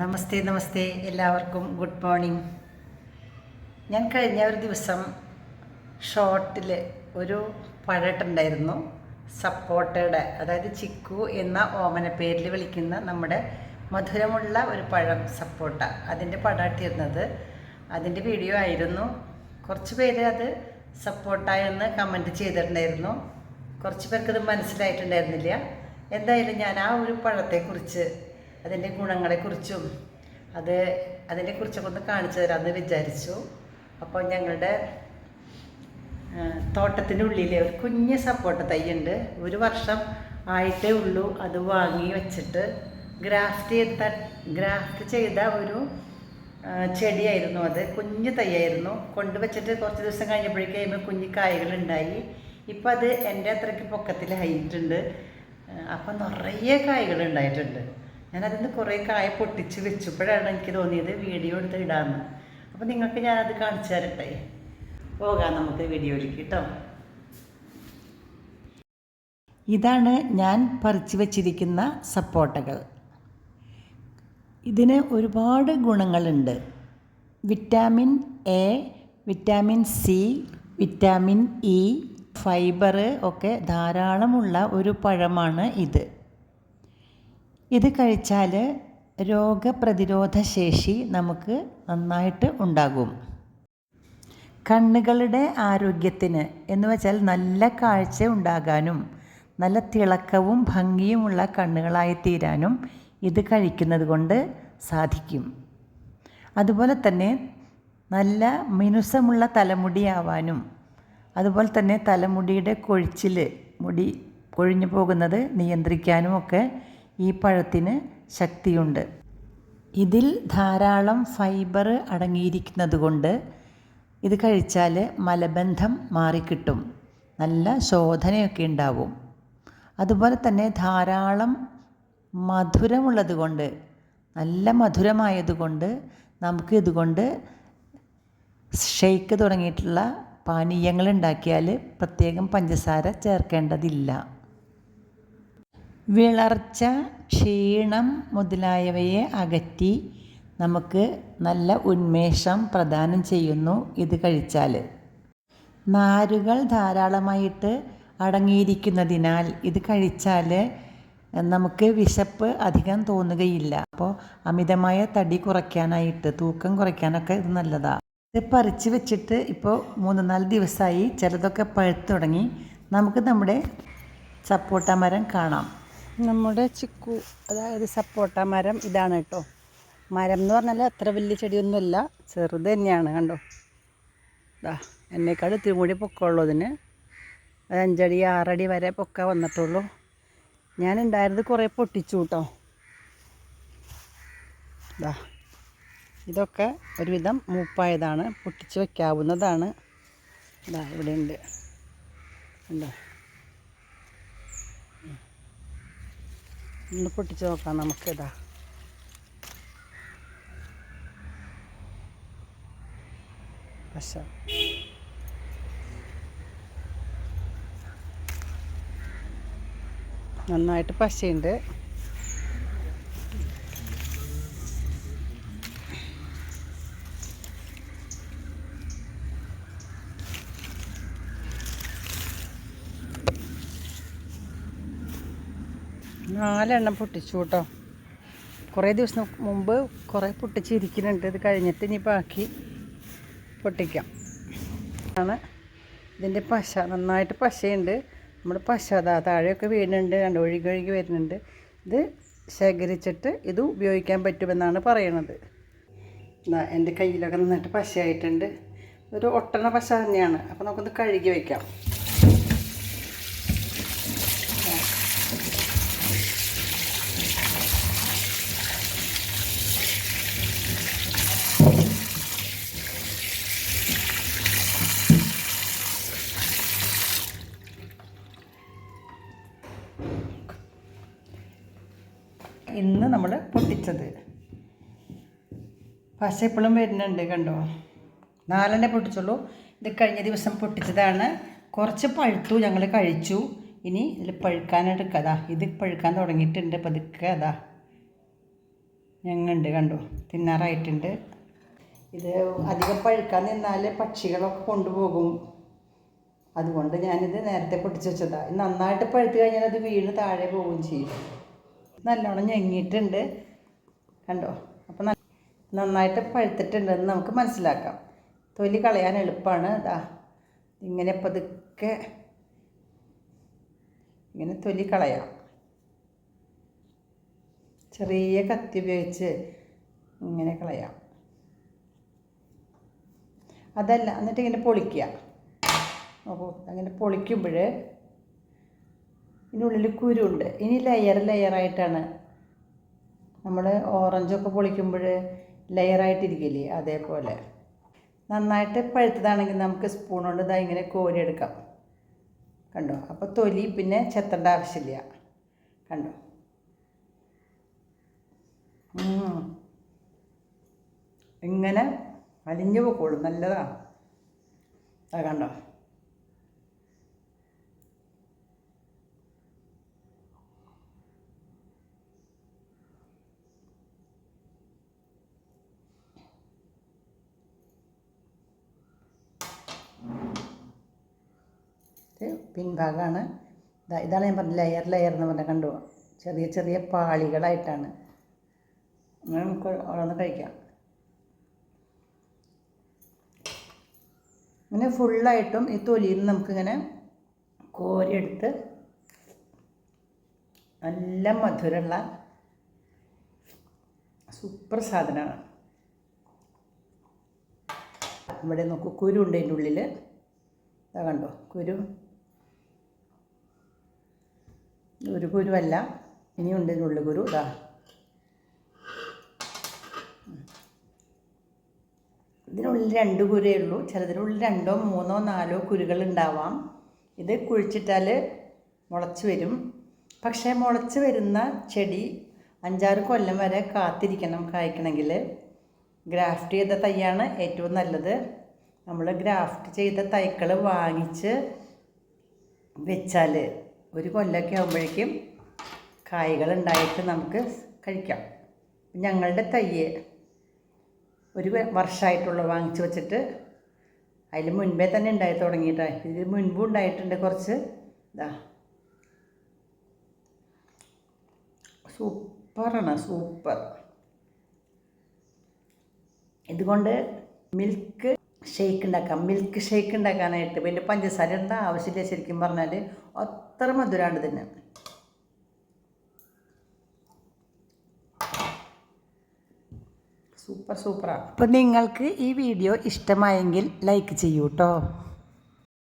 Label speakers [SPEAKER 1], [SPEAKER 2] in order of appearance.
[SPEAKER 1] നമസ്തേ നമസ്തേ എല്ലാവർക്കും. Good morning ഞാൻ കഴിഞ്ഞ ഒരു ദിവസം ഷോർട്ടിൽ ഒരു പഴട്ടുണ്ടായിരുന്നു. സപ്പോട്ടയുടെ അതായത് ചിക്കു എന്ന ഓമന പേരിൽ വിളിക്കുന്ന നമ്മുടെ മധുരമുള്ള ഒരു പഴം സപ്പോട്ട. അതിന്റെ പടാട്ടിയിരുന്നത് അതിന്റെ വീഡിയോ ആയിരുന്നു. കുറച്ച് പേര് അത് സപ്പോട്ട എന്ന് കമന്റ് ചെയ്തിട്ടുണ്ടായിരുന്നു. കുറച്ച് പേർക്കത് മനസ്സിലായിട്ടുണ്ടായിരുന്നില്ല. എന്തായാലും ഞാൻ ആ ഒരു പഴത്തെക്കുറിച്ച് അതിന്റെ ഗുണങ്ങളെക്കുറിച്ചും അത് അതിനെക്കുറിച്ചൊക്കെ ഒന്ന് കാണിച്ചു തരാമെന്ന് വിചാരിച്ചു. അപ്പോൾ ഞങ്ങളുടെ തോട്ടത്തിന്റെ ഉള്ളിലെ ഒരു കുഞ്ഞ് സപ്പോട്ട തൈയുണ്ട് ഒരു വർഷം ആയിട്ടേ ഉള്ളൂ അത് വാങ്ങി വെച്ചിട്ട്. ഗ്രാഫ്റ്റ് ചെയ്ത ഗ്രാഫ്റ്റ് ചെയ്ത ഒരു ചെടിയായിരുന്നു അത്. കുഞ്ഞു തൈയായിരുന്നു. കൊണ്ടുവച്ചിട്ട് കുറച്ച് ദിവസം കഴിഞ്ഞപ്പോഴേക്കും അതിന് കുഞ്ഞു കായകളുണ്ടായി ഇപ്പം അത് എന്റെ അത്രയ്ക്ക് പൊക്കത്തിൽ ഹൈറ്റ് ഉണ്ട്. അപ്പം നിറയെ കായകൾ ഉണ്ടായിട്ടുണ്ട്. ഞാനതിൽ നിന്ന് കുറേ കായ പൊട്ടിച്ച് വെച്ചപ്പോഴാണ് എനിക്ക് തോന്നിയത് വീഡിയോ എടുത്ത് ഇടാമെന്ന് അപ്പം നിങ്ങൾക്ക് ഞാനത് കാണിച്ചു തരട്ടെ. പോകാം നമുക്ക് വീഡിയോയിലേക്ക് കേട്ടോ ഇതാണ് ഞാൻ പറിച്ചു വച്ചിരിക്കുന്ന സപ്പോട്ടകൾ. ഇതിന് ഒരുപാട് ഗുണങ്ങളുണ്ട്. Vitamin A vitamin C vitamin E fibre ഒക്കെ ധാരാളമുള്ള ഒരു പഴമാണ് ഇത്. ഇത് കഴിച്ചാൽ രോഗപ്രതിരോധ ശേഷി നമുക്ക് നന്നായിട്ട് ഉണ്ടാകും. കണ്ണുകളുടെ ആരോഗ്യത്തിന് എന്ന് വെച്ചാൽ നല്ല കാഴ്ച ഉണ്ടാകാനും നല്ല തിളക്കവും ഭംഗിയുമുള്ള കണ്ണുകളായി തീരാനും ഇത് കഴിക്കുന്നത് കൊണ്ട് സാധിക്കും. അതുപോലെ തന്നെ നല്ല മിനുസമുള്ള തലമുടിയാവാനും അതുപോലെ തന്നെ തലമുടിയുടെ കൊഴിച്ചിൽ മുടി കൊഴിഞ്ഞു പോകുന്നത് നിയന്ത്രിക്കാനും ഒക്കെ ഈ പഴത്തിന് ശക്തിയുണ്ട്. ഇതിൽ ധാരാളം ഫൈബർ അടങ്ങിയിരിക്കുന്നത് കൊണ്ട് ഇത് കഴിച്ചാൽ മലബന്ധം മാറിക്കിട്ടും. നല്ല ശോധനയൊക്കെ ഉണ്ടാവും. അതുപോലെ തന്നെ ധാരാളം മധുരമുള്ളത് കൊണ്ട് നല്ല മധുരമായതുകൊണ്ട് നമുക്ക് ഇതുകൊണ്ട് ഷെയ്ക്ക് തുടങ്ങിയിട്ടുള്ള പാനീയങ്ങൾ ഉണ്ടാക്കിയാൽ പ്രത്യേകം പഞ്ചസാര ചേർക്കേണ്ടതില്ല. വിളർച്ച ക്ഷീണം മുതലായവയെ അകറ്റി നമുക്ക് നല്ല ഉന്മേഷം പ്രദാനം ചെയ്യുന്നു ഇത് കഴിച്ചാൽ. നാരുകൾ ധാരാളമായിട്ട് അടങ്ങിയിരിക്കുന്നതിനാൽ ഇത് കഴിച്ചാൽ നമുക്ക് വിശപ്പ് അധികം തോന്നുകയില്ല. അപ്പോൾ അമിതമായ തടി കുറയ്ക്കാനായിട്ട് തൂക്കം കുറയ്ക്കാനൊക്കെ ഇത് നല്ലതാണ് ഇത് പറിച്ച് വെച്ചിട്ട് ഇപ്പോൾ മൂന്ന് നാല് ദിവസമായി ചിലതൊക്കെ പഴുത്തു തുടങ്ങി. നമുക്ക് നമ്മുടെ സപ്പോട്ട മരം കാണാം. നമ്മുടെ ചിക്കു അതായത് സപ്പോട്ട മരം ഇതാണ് കേട്ടോ. മരം എന്ന് പറഞ്ഞാൽ അത്ര വലിയ ചെടിയൊന്നുമല്ല ചെറുത് തന്നെയാണ് കണ്ടോ. ഇതാ എന്നേക്കാൾ ഇത്തിരി കൂടി പൊക്കമുള്ളൂ ഇതിന് അത് അഞ്ചടി ആറടി വരെ പൊക്ക വന്നിട്ടുള്ളൂ. ഞാൻ ഉണ്ടായിരുന്നത് കുറേ പൊട്ടിച്ചു കേട്ടോ. ഇതാ ഇതൊക്കെ ഒരുവിധം മൂപ്പായതാണ് പൊട്ടിച്ച് വയ്ക്കാവുന്നതാണ് ഇതാ ഇവിടെ ഉണ്ട് ഒന്ന് പൊട്ടിച്ച് നോക്കാം നമുക്കിതാ പശ. നന്നായിട്ട് പശയുണ്ട്. നാലെണ്ണം പൊട്ടിച്ചു കേട്ടോ കുറേ ദിവസം മുമ്പ് കുറേ പൊട്ടിച്ചിരിക്കുന്നുണ്ട്. ഇത് കഴിഞ്ഞിട്ട് ഇനി ബാക്കി പൊട്ടിക്കാം. ആണ്. ഇതിന്റെ പശ നന്നായിട്ട് പശയുണ്ട്. നമ്മൾ പശ അതാ താഴെയൊക്കെ വീഴുന്നുണ്ട്. രണ്ട് ഒഴുകി ഒഴുകി വരുന്നുണ്ട്. ഇത് ശേഖരിച്ചിട്ട് ഇത് ഉപയോഗിക്കാൻ പറ്റുമെന്നാണ് പറയണത്. എന്റെ കയ്യിലൊക്കെ നന്നായിട്ട് പശയായിട്ടുണ്ട്. ഒരു ഒട്ടണ പശ തന്നെയാണ്. അപ്പോൾ നമുക്കൊന്ന് കഴുകി വയ്ക്കാം ഇന്ന് നമ്മൾ പൊട്ടിച്ചത്. പശ ഇപ്പോഴും വരുന്നുണ്ട് കണ്ടോ? നാലെണ്ണേ പൊട്ടിച്ചുള്ളൂ. ഇത് കഴിഞ്ഞ ദിവസം പൊട്ടിച്ചതാണ്. കുറച്ച് പഴുത്തു ഞങ്ങൾ കഴിച്ചു. ഇനി ഇതിൽ പഴുക്കാനായിട്ട് ഇത് പഴുക്കാൻ തുടങ്ങിയിട്ടുണ്ട് പതുക്കെ. അതാ ഞങ്ങളുണ്ട് കണ്ടോ? തിന്നാറായിട്ടുണ്ട്. ഇത് അധികം പഴുക്കാൻ നിന്നാൽ പക്ഷികളൊക്കെ കൊണ്ടുപോകും. അതുകൊണ്ട് ഞാനിത് നേരത്തെ പൊട്ടിച്ച് വെച്ചതാണ് നന്നായിട്ട് പഴുത്ത് കഴിഞ്ഞാൽ അത് വീണ് താഴെ പോവുകയും ചെയ്യും. നല്ലോണം ഞെങ്ങിയിട്ടുണ്ട്. കണ്ടോ? അപ്പം ന- നന്നായിട്ട് പഴുത്തിട്ടുണ്ടെന്ന് നമുക്ക് മനസ്സിലാക്കാം. തൊലി കളയാൻ എളുപ്പമാണ് ഇതാ ഇങ്ങനെ പതുക്കെ ഇങ്ങനെ തൊലി കളയാം. ചെറിയ കത്തി ഉപയോഗിച്ച് ഇങ്ങനെ കളയാം. അതല്ല എന്നിട്ട് ഇങ്ങനെ പൊളിക്കുക. അപ്പോൾ അങ്ങനെ പൊളിക്കുമ്പോൾ ഇതിനുള്ളിൽ കുരുണ്ട്. ഇനി ലെയർ ലെയറായിട്ടാണ് നമ്മൾ ഓറഞ്ചൊക്കെ പൊളിക്കുമ്പോൾ ലെയറായിട്ടിരിക്കില്ലേ അതേപോലെ. നന്നായിട്ട് പഴുത്തതാണെങ്കിൽ നമുക്ക് സ്പൂൺ കൊണ്ട് ഇതാ ഇങ്ങനെ കോരിയെടുക്കാം കണ്ടോ? അപ്പോൾ തൊലി പിന്നെ ചെത്തേണ്ട ആവശ്യമില്ല. കണ്ടോ. ഇങ്ങനെ അലിഞ്ഞു പോക്കോളും. നല്ലതാണ് കണ്ടോ? ഇത് പിൻഭാഗമാണ്. ഇതാ ഇതാണ് ഞാൻ പറഞ്ഞ ലെയർ ലെയർ എന്ന് പറഞ്ഞാൽ കണ്ടു? ചെറിയ ചെറിയ പാളികളായിട്ടാണ്. അങ്ങനെ നമുക്ക് ഓരോന്ന് കഴിക്കാം. ഇങ്ങനെ ഫുള്ളായിട്ടും ഈ തൊലിയിൽ നിന്ന് നമുക്കിങ്ങനെ കോരിയെടുത്ത് നല്ല മധുരമുള്ള സൂപ്പർ സാധനമാണ്. ഇവിടെ നോക്കൂ കുരു ഉണ്ട് അതിന്റെ ഉള്ളിൽ കണ്ടോ കുരു. ഒരു കുരുവല്ല ഇനിയുണ്ട് ഇതിനുള്ളിൽ കുരു ഇതാ ഇതിനുള്ളിൽ രണ്ട് കുരേ ഉള്ളൂ. ചിലതിനുള്ളിൽ രണ്ടോ മൂന്നോ നാലോ കുരുകൾ ഉണ്ടാവാം. ഇത് കുഴിച്ചിട്ടാൽ മുളച്ച് വരും. പക്ഷേ മുളച്ച് വരുന്ന ചെടി അഞ്ചാറ് കൊല്ലം വരെ കാത്തിരിക്കണം കായ്ക്കണമെങ്കിൽ. ഗ്രാഫ്റ്റ് ചെയ്ത തൈയാണ് ഏറ്റവും നല്ലത്. നമ്മൾ ഗ്രാഫ്റ്റ് ചെയ്ത തൈകൾ വാങ്ങിച്ച് വെച്ചാൽ ഒരു കൊല്ലമൊക്കെ ആകുമ്പോഴേക്കും കായ്കൾ ഉണ്ടായിട്ട് നമുക്ക് കഴിക്കാം. ഞങ്ങളുടെ തയ്യ് ഒരു വർഷമായിട്ടുള്ള വാങ്ങിച്ചു വെച്ചിട്ട്. അതിൽ മുൻപേ തന്നെ ഉണ്ടായി തുടങ്ങിയിട്ട്. ഇതിൽ മുൻപും ഉണ്ടായിട്ടുണ്ട് കുറച്ച്. ഇതാ സൂപ്പറാണ് സൂപ്പർ. ഇതുകൊണ്ട് മിൽക്ക് ഷേക്ക് ഉണ്ടാക്കാം. മിൽക്ക് ഷേക്ക് ഉണ്ടാക്കാനായിട്ട് പിന്നെ പഞ്ചസാര ഇടേണ്ട ആവശ്യമില്ല ശരിക്കും പറഞ്ഞാൽ അത്ര മധുരമാണ് തന്നെ സൂപ്പർ സൂപ്പറാണ് അപ്പോൾ നിങ്ങൾക്ക് ഈ വീഡിയോ ഇഷ്ടമായെങ്കിൽ ലൈക്ക് ചെയ്യൂ കേട്ടോ